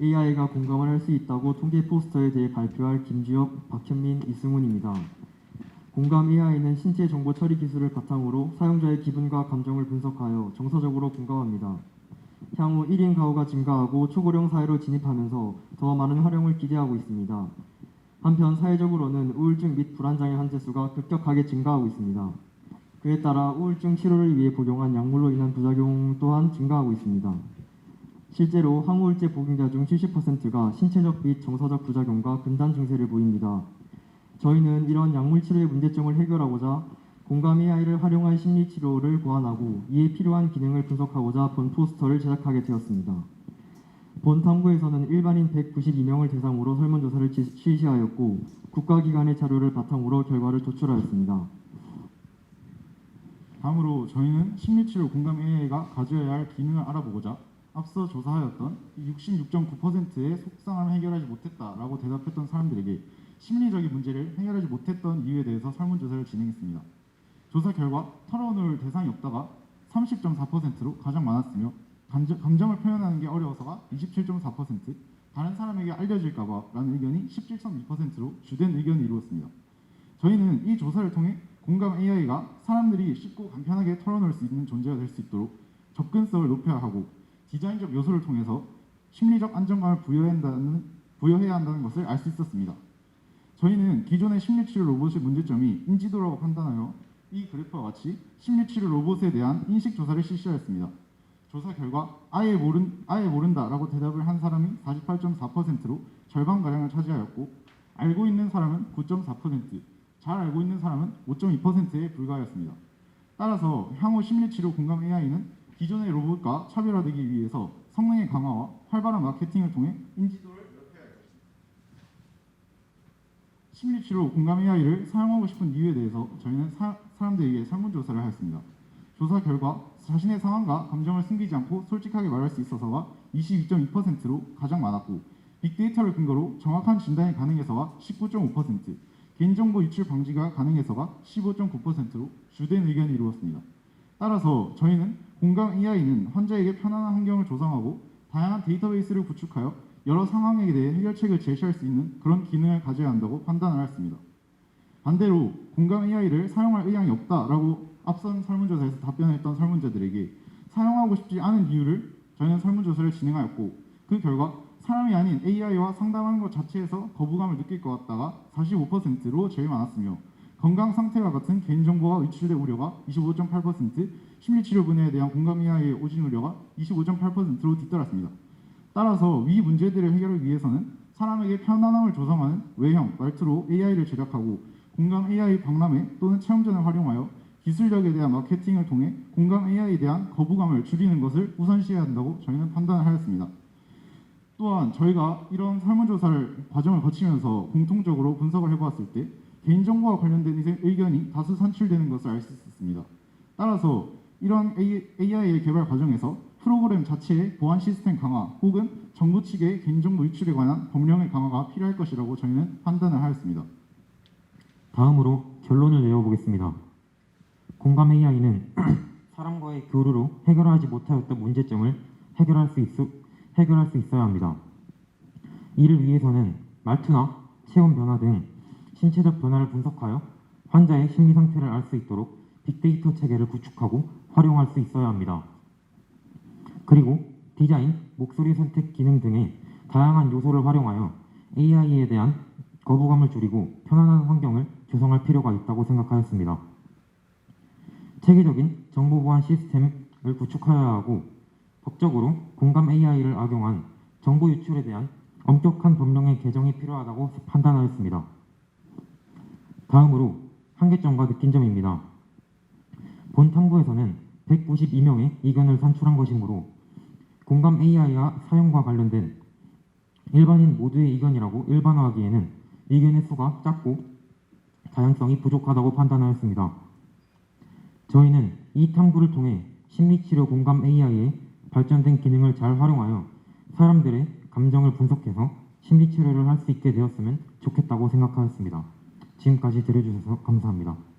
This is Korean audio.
AI가 공감을 할 수 있다고 통계 포스터에 대해 발표할 김주혁, 박현민, 이승훈입니다. 공감 AI는 신체 정보 처리 기술을 바탕으로 사용자의 기분과 감정을 분석하여 정서적으로 공감합니다. 향후 1인 가구가 증가하고 초고령 사회로 진입하면서 더 많은 활용을 기대하고 있습니다. 한편 사회적으로는 우울증 및 불안장애 환자 수가 급격하게 증가하고 있습니다. 그에 따라 우울증 치료를 위해 복용한 약물로 인한 부작용 또한 증가하고 있습니다. 실제로 항우울제 복용자 중 70%가 신체적 및 정서적 부작용과 금단 증세를 보입니다. 저희는 이런 약물 치료의 문제점을 해결하고자 공감 AI를 활용한 심리 치료를 고안하고 이에 필요한 기능을 분석하고자 본 포스터를 제작하게 되었습니다. 본 탐구에서는 일반인 192명을 대상으로 설문조사를 지- 실시하였고 국가기관의 자료를 바탕으로 결과를 도출하였습니다. 다음으로 저희는 심리치료 공감 AI가 가져야 할 기능을 알아보고자 앞서 조사하였던 66.9%의 속상함을 해결하지 못했다라고 대답했던 사람들에게 심리적인 문제를 해결하지 못했던 이유에 대해서 설문조사를 진행했습니다. 조사 결과 털어놓을 대상이 없다가 30.4%로 가장 많았으며 감정, 감정 을 표현하는 게 어려워서가 27.4%, 다른 사람에게 알려질까봐 라는 의견이 17.2%로 주된 의견을 이루었습니다. 저희는 이 조사를 통해 공감 AI가 사람들이 쉽고 간편하게 털어놓을 수 있는 존재가 될 수 있도록 접근성을 높여야 하고 디자인적 요소를 통해서 심리적 안정감을 부여해야 한다는, 부여해야 한다는 것을 알 수 있었습니다. 저희는 기존의 심리치료 로봇의 문제점이 인지도라고 판단하여 이 그래프와 같이 심리치료 로봇에 대한 인식 조사를 실시하였습니다. 조사 결과 아예 모른 아예 모른다라고 대답을 한 사람이 48.4%로 절반 가량을 차지하였고 알고 있는 사람은 9.4%, 잘 알고 있는 사람은 5.2%에 불과하였습니다. 따라서 향후 심리치료 공감 AI는 기존의 로봇과 차별화되기 위해서 성능의 강화와 활발한 마케팅을 통해 인지도를 높여야 합니다. 심리치료 공감 AI를 사용하고 싶은 이유에 대해서 저희는 사, 사람들에게 설문조사를 하였습니다. 조사 결과 자신의 상황과 감정을 숨기지 않고 솔직하게 말할 수 있어서가 22.2%로 가장 많았고 빅데이터를 근거로 정확한 진단이 가능해서가 19.5%, 개인정보 유출 방지가 가능해서가 15.9%로 주된 의견이 이루었습니다. 따라서 저희는 공감 AI는 환자에게 편안한 환경을 조성하고 다양한 데이터베이스를 구축하여 여러 상황에 대해 해결책을 제시할 수 있는 그런 기능을 가져야 한다고 판단을 하였습니다. 반대로 공감 AI를 사용할 의향이 없다라고 앞선 설문조사에서 답변했던 설문자들에게 사용하고 싶지 않은 이유를 저희는 설문조사를 진행하였고 그 결과 사람이 아닌 AI와 상담하는 것 자체에서 거부감을 느낄 것 같다가 45%로 제일 많았으며 건강 상태와 같은 개인정보가 유출될 우려가 25.8%, 심리치료 분야에 대한 공감 AI의 오진 우려가 25.8%로 뒤따랐습니다. 따라서 위 문제들을 해결을 위해서는 사람에게 편안함을 조성하는 외형, 말투로 AI를 제작하고 공감 AI 박람회 또는 체험전을 활용하여 기술력에 대한 마케팅을 통해 공감 AI에 대한 거부감을 줄이는 것을 우선시해야 한다고 저희는 판단을 하였습니다. 또한 저희가 이런 설문조사를 과정을 거치면서 공통적으로 분석을 해보았을 때 개인정보와 관련된 의- 의견이 다수 산출되는 것을 알 수 있었습니다. 따라서 이런 AI의 개발 과정에서 프로그램 자체의 보안 시스템 강화 혹은 정부 측의 개인정보 유출에 관한 법령의 강화가 필요할 것이라고 저희는 판단을 하였습니다. 다음으로 결론을 내어보겠습니다. 공감 AI는 사람과의 교류로 해결하지 못하였던 문제점을 해결할 수, 있, 해결할 수 있어야 합니다. 이를 위해서는 말투나 체온 변화 등 신체적 변화를 분석하여 환자의 심리 상태를 알 수 있도록 빅데이터 체계를 구축하고 활용할 수 있어야 합니다. 그리고 디자인, 목소리 선택 기능 등의 다양한 요소를 활용하여 AI에 대한 거부감을 줄이고 편안한 환경을 조성할 필요가 있다고 생각하였습니다. 체계적인 정보 보안 시스템을 구축하여야 하고 법적으로 공감 AI를 악용한 정보 유출에 대한 엄격한 법령의 개정이 필요하다고 판단하였습니다. 다음으로 한계점과 느낀 점입니다. 본 탐구에서는 192명의 의견을 산출한 것이므로 공감 AI와 사용과 관련된 일반인 모두의 의견이라고 일반화하기에는 의견의 수가 작고 다양성이 부족하다고 판단하였습니다. 저희는 이 탐구를 통해 심리치료 공감 AI의 발전된 기능을 잘 활용하여 사람들의 감정을 분석해서 심리치료를 할 수 있게 되었으면 좋겠다고 생각하였습니다. 지금까지 들어주셔서 감사합니다.